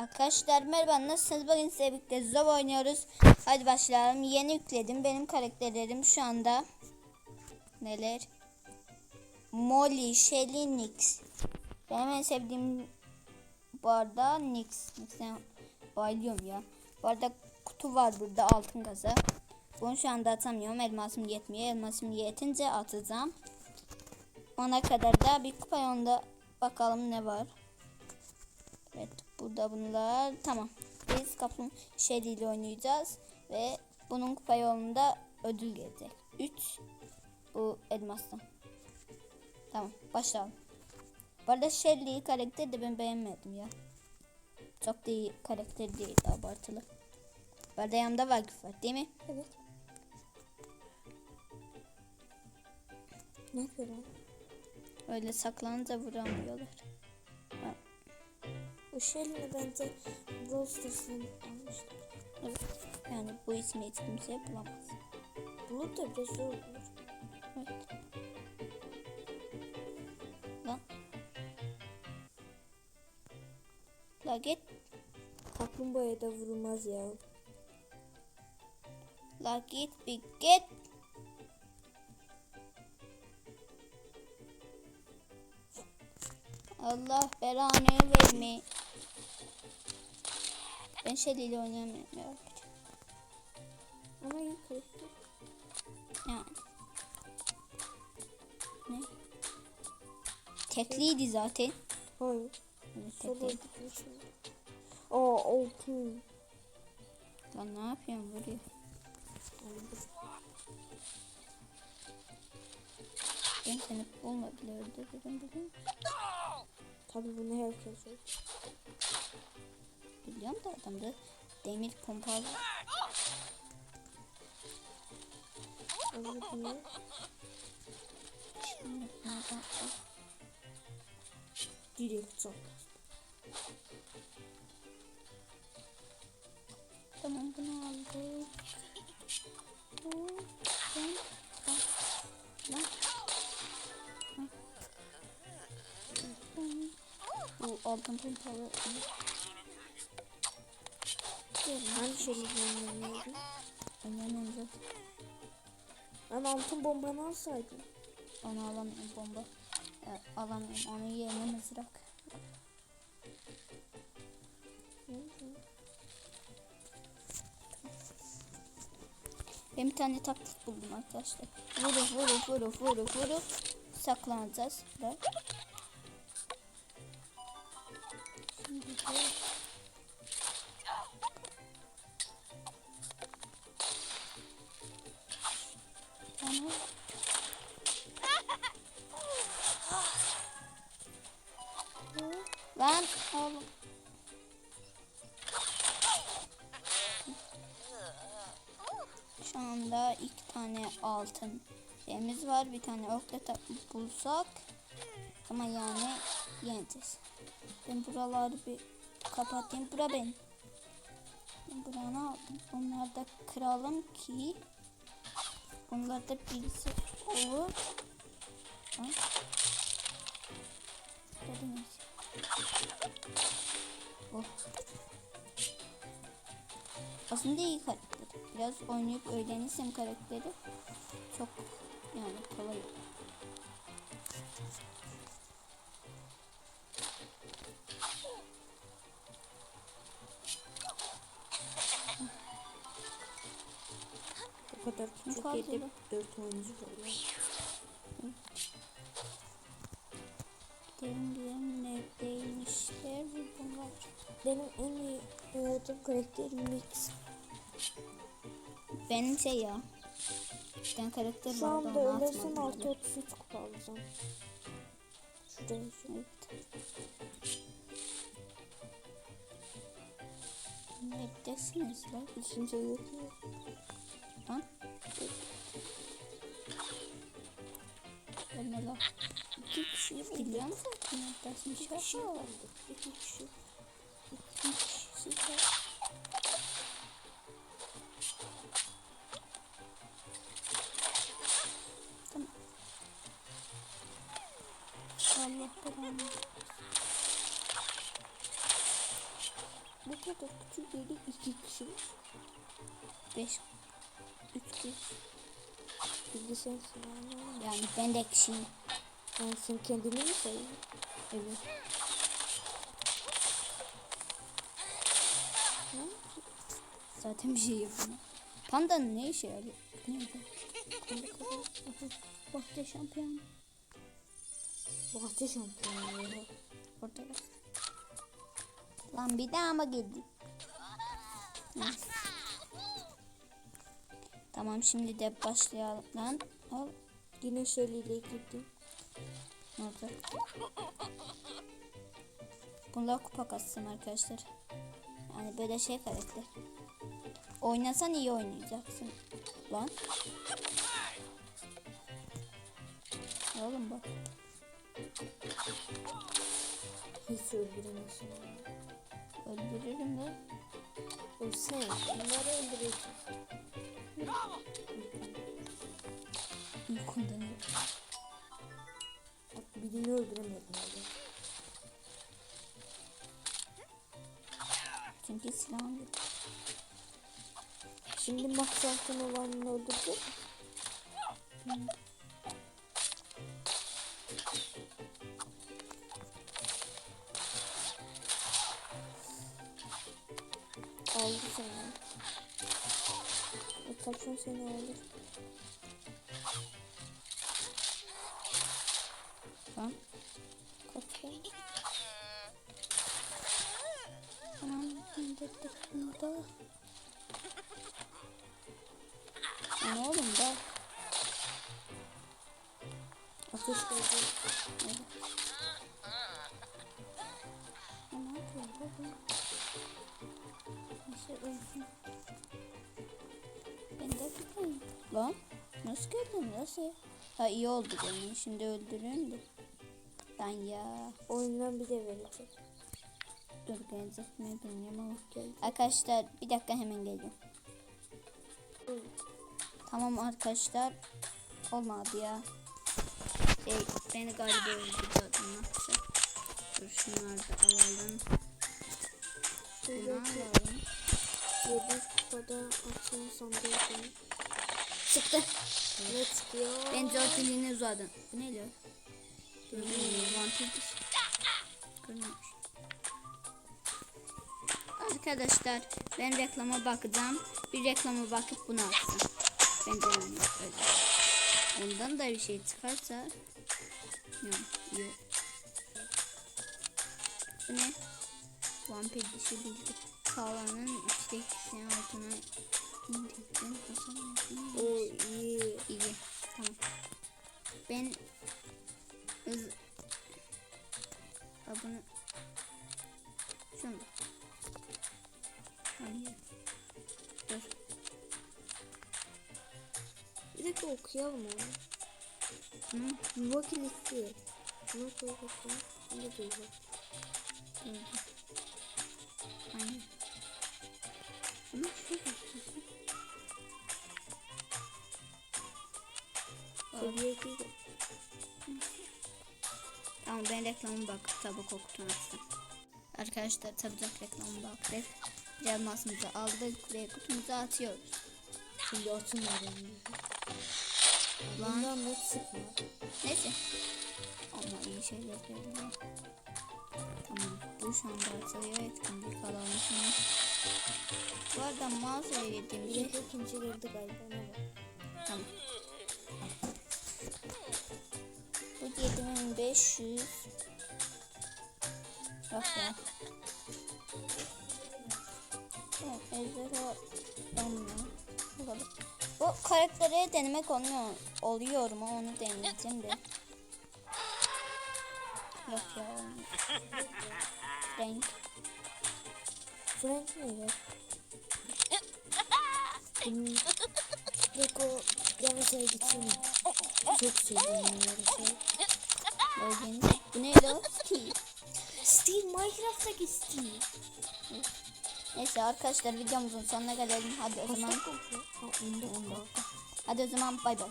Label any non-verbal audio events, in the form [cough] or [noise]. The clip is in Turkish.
Arkadaşlar merhaba nasılsınız? Bugün sizle birlikte Zov oynuyoruz. Hadi başlayalım. Yeni yükledim. Benim karakterlerim şu anda neler? Molly, Shelly, Nix. Benim en sevdiğim bu arada Nix. Nix'e bayılıyorum ya. Bu arada kutu var burada altın kasa. Bunu şu anda atamıyorum. Elmasım yetmiyor. Elmasım yetince atacağım. Ona kadar da bir kupa yolunda bakalım ne var. Evet burada bunlar tamam. Biz kaplan Shelly ile oynayacağız ve bunun kupa yolunda ödül gelecek. 3 bu elmastan. Tamam başlayalım. Bu arada Shelly karakteri de ben beğenmedim ya. Çok da iyi karakter değil abartılı. Bu arada yanımda Vakıf var değil mi? Evet. Ne yapıyor lan? Öyle saklanınca vuramıyorlar. Şeyle bence Brawl Stars'ın almıştım. Evet. Yani bu ismi hiç kimse bulamaz. Bulur da biraz zor olur. Evet. Lan. La git. Kaplumbağaya da vurulmaz ya. La git bir git. Allah belanı verme. Ben Shelly ile oynamıyorum. Ama iyi karakter. Yani. Ne? Tekliydi zaten. Hayır. Evet, tekliydi. Aa altı. Lan ne yapıyorsun buraya? Ben seni bulma bile öldürürüm bugün. Tabii bunu herkes olur. Biliyorum da adamda demir pompa var. Ama bunu Şimdi nereden al? direkt çok. Tamam bunu aldım. Bu, ben, ben, lan. Hı. Ben- Bu altın pompalı. Şeyle oynanıyordu? Oynamıyorum zaten. Ben altın bombanı alsaydım. Onu alamıyorum bomba. Ya, alamıyorum. Onun yerine mızrak. Ben bir tane taktik buldum arkadaşlar. Vurup vurup vurup vurup vurup saklanacağız. Bak. Lan oğlum. Şu anda iki tane altın şeyimiz var. Bir tane okleta bulsak ama yani yeneceğiz. Ben buraları bir kapatayım. Bura. Ben buranı aldım. Bunları da kıralım ki bunlar da birisi olur. Dediniz. Oh. Aslında iyi karakter. Biraz oynayıp öğrenirsem karakteri çok yani kolay. Olur. O kadar Kim çok kaldı yedi. lan? Dört oyuncu oluyor. Gidelim gidelim neredeymişler bunlar. Benim en iyi oynadığım karakter Mix. Benim şey ya. Ben karakter Şu anda ölürsem artı bile. 33 kupa alacağım. Şuraya şu. Evet. Neredesiniz lan? Üçüncü yok? Lan? Ben la. İki kişi biliyorum zaten neredesiniz. İki kişi kaldı. İki kişi. İki kişi de- Tamam. Allah belanı. Bu kadar küçük yeri iki kişi. 5 3 kişi. De sensin ama. Yani ben de kişiyim. Yani sen kendini mi sayıyorsun? Evet. Zaten bir şey yapmıyor. Pandanın ne işe yarıyor? Neydi? Bahçe şampiyon. Bahçe şampiyonu ya. Orada. Lan bir daha mı geldi? Neyse. Tamam şimdi de başlayalım. Lan al. Yine ile gittim. Ne oldu? Bunlar kupa kassın arkadaşlar. Yani böyle şey karakter. Oynasan iyi oynayacaksın. Lan. Oğlum bak. Hiç öldüremezsin. Öldürürüm de. O sen. Bunları öldüreceksin. Uykundan yok. Bak birini öldüremedin öyle. Çünkü silahım yok. Şimdi max altın olanını öldürecek. Aldı seni. Kapşon seni. Kapşon. Tamam. indirdik bunu da. Lan oğlum da. Ateş koydu. Ya Lan nasıl geldin nasıl? Ha iyi oldu benim şimdi öldürün de. Lan ya. Oyundan bir de verecek. Dur gelecek mi bilmiyorum ama. Arkadaşlar bir dakika hemen geliyorum. Tamam arkadaşlar. Olmadı ya. Şey, beni galiba öldürdü nasıl? Dur şunları da alalım. Bunu alalım. 700 kupada açın sandığı Çıktı. Ne çıkıyor? Ben zortiliğine uzadım. Bu ne lan? Vampir diş. Görünmüyor. Arkadaşlar ben reklama bakacağım. Bir reklama bakıp bunu alsın. Bence yani öyle. Ondan da bir şey çıkarsa yok yok. Bu ne? Vampir dişi bildi. Kalanın üçte ikisini altına indirdin. O iyi. İyi. Tamam. Ben hız bunu şunu Hayır. Dur. Bir dakika okuyalım onu. Bunu Yuva kilitli. Bunu koy bakalım. Bunu da yuva. dur. Hayır. Seviye 2 de. Tamam ben reklama bakıp tabu kokutunu açtım. Arkadaşlar tabak reklamı baktık. Elmasımızı aldık ve kutumuza atıyoruz. Şimdi açılmadı. Lan Bundan da sıkma. Neyse. Ama iyi şeyler geliyor. Bu şu anda açılıyor. Etkinlik şimdi. Bu arada mağazaya Bir girdiğimizde dakika ikinci girdi galiba. Ona bak. tamam. Bu 7500 Yok ya. Evet, ejderha olmuyor. Bu kadar. Bu karaktere denemek olmuyor, oluyor mu onu deneyeceğim de. Yok ya olmuyor. [laughs] Frank ne ya? Bunun Beko yavaşça gitsene. Çok seviyorum yavaşça. Bölgeniz. Bu ne lo? Steve. Steve Minecraft'taki Steve. Neyse arkadaşlar videomuzun sonuna gelelim. Hadi o zaman. Hadi o zaman bay bay.